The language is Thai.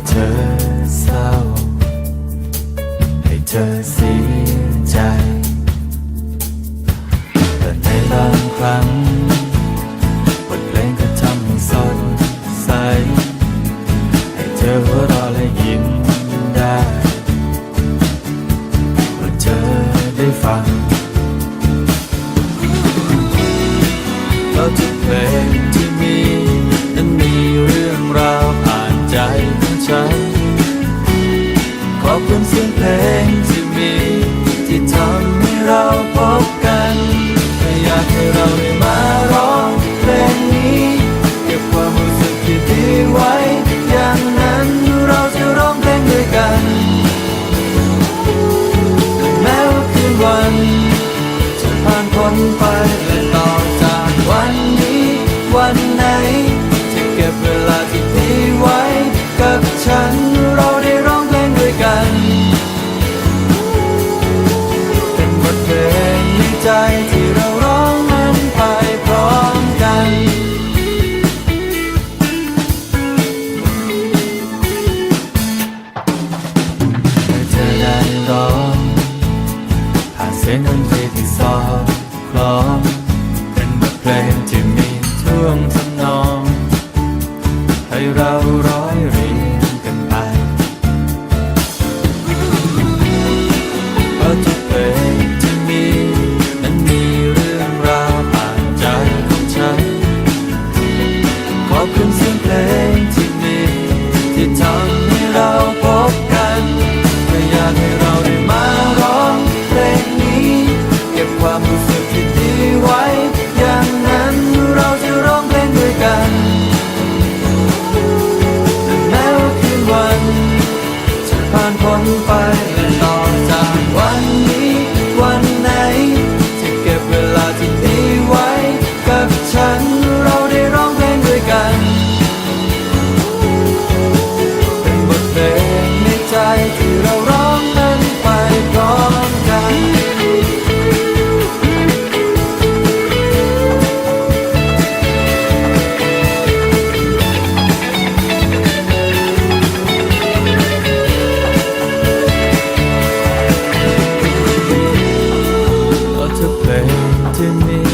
ให้เธอเศร้า ให้เธอเสียใจ แต่ในบางครั้งบทเพลงก็ทำให้สดใส ให้เธอหัวเราะและยิ้มได้เมื่อเธอได้ฟังเราจะ เสียงเพลงที่มี ที่ทำให้เราพบ ดอนผ่านเสียงดนตรีที่ซอคล้องเป็นบทเพลงที่มีท่วงทำนอง ให้เรา to me.